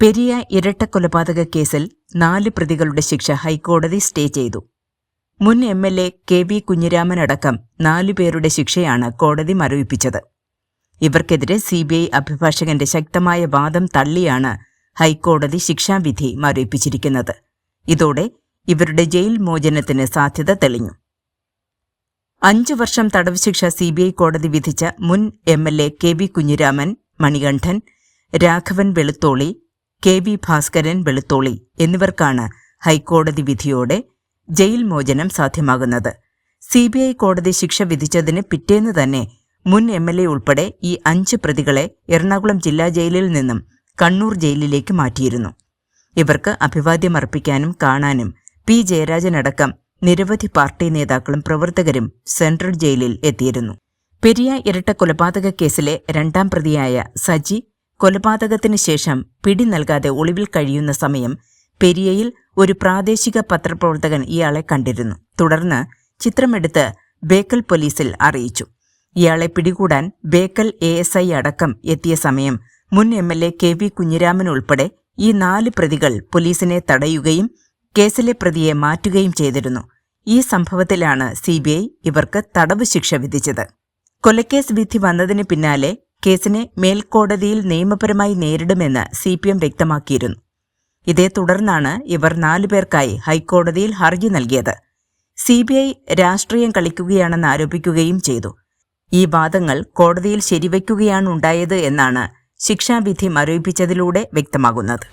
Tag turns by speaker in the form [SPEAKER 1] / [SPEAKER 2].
[SPEAKER 1] പെരിയ ഇരട്ടക്കൊലപാതക കേസിൽ നാല് പ്രതികളുടെ ശിക്ഷ ഹൈക്കോടതി സ്റ്റേ ചെയ്തു. മുൻ M L A K V കുഞ്ഞിരാമനടക്കം നാലുപേരുടെ ശിക്ഷയാണ് കോടതി മരവിപ്പിച്ചത്. ഇവർക്കെതിരെ സി ബി ഐ അഭിഭാഷകന്റെ ശക്തമായ വാദം തള്ളിയാണ് ഹൈക്കോടതി ശിക്ഷാവിധി മരവിപ്പിച്ചിരിക്കുന്നത്. ഇതോടെ ഇവരുടെ ജയിൽ മോചനത്തിന് സാധ്യത തെളിഞ്ഞു. അഞ്ചു വർഷം തടവ് ശിക്ഷ സി ബി ഐ കോടതി വിധിച്ച മുൻ M L A K V Kunhiraman Manikandan Raghavan Velutholi K V Bhaskaran Velutholi എന്നിവർക്കാണ് ഹൈക്കോടതി വിധിയോടെ ജയിൽ മോചനം സാധ്യമാകുന്നത്. സി ബി ഐ കോടതി ശിക്ഷ വിധിച്ചതിന് പിറ്റേന്ന് തന്നെ മുൻ എം എൽ എ ഉൾപ്പെടെ ഈ അഞ്ച് പ്രതികളെ എറണാകുളം ജില്ലാ ജയിലിൽ നിന്നും കണ്ണൂർ ജയിലിലേക്ക് മാറ്റിയിരുന്നു. ഇവർക്ക് അഭിവാദ്യം അർപ്പിക്കാനും കാണാനും പി ജയരാജനടക്കം നിരവധി പാർട്ടി നേതാക്കളും പ്രവർത്തകരും സെൻട്രൽ ജയിലിൽ എത്തിയിരുന്നു. പെരിയ ഇരട്ട കൊലപാതക കേസിലെ രണ്ടാം പ്രതിയായ സജി കൊലപാതകത്തിന് ശേഷം പിടി നൽകാതെ ഒളിവിൽ കഴിയുന്ന സമയം പെരിയയിൽ ഒരു പ്രാദേശിക പത്രപ്രവർത്തകൻ ഇയാളെ കണ്ടിരുന്നു. തുടർന്ന് ചിത്രമെടുത്ത് ബേക്കൽ പോലീസിൽ അറിയിച്ചു. ഇയാളെ പിടികൂടാൻ ബേക്കൽ എ എസ് ഐ അടക്കം എത്തിയ സമയം മുൻ M L A K V Kunhiraman ഉൾപ്പെടെ ഈ നാല് പ്രതികൾ പോലീസിനെ തടയുകയും കേസിലെ പ്രതിയെ മാറ്റുകയും ചെയ്തിരുന്നു. ഈ സംഭവത്തിലാണ് സിബിഐ ഇവർക്ക് തടവ് ശിക്ഷ വിധിച്ചത്. കൊലക്കേസ് വിധി വന്നതിന് പിന്നാലെ കേസിനെ മേൽക്കോടതിയിൽ നിയമപരമായി നേരിടുമെന്ന് സി പി എം വ്യക്തമാക്കിയിരുന്നു. ഇതേ തുടർന്നാണ് ഇവർ നാലുപേർക്കായി ഹൈക്കോടതിയിൽ ഹർജി നൽകിയത്. സി ബി ഐ രാഷ്ട്രീയം കളിക്കുകയാണെന്ന് ആരോപിക്കുകയും ചെയ്തു. ഈ വാദങ്ങൾ കോടതിയിൽ ശരിവയ്ക്കുകയാണുണ്ടായത് എന്നാണ് ശിക്ഷാവിധി മരവിപ്പിച്ചതിലൂടെ വ്യക്തമാകുന്നത്.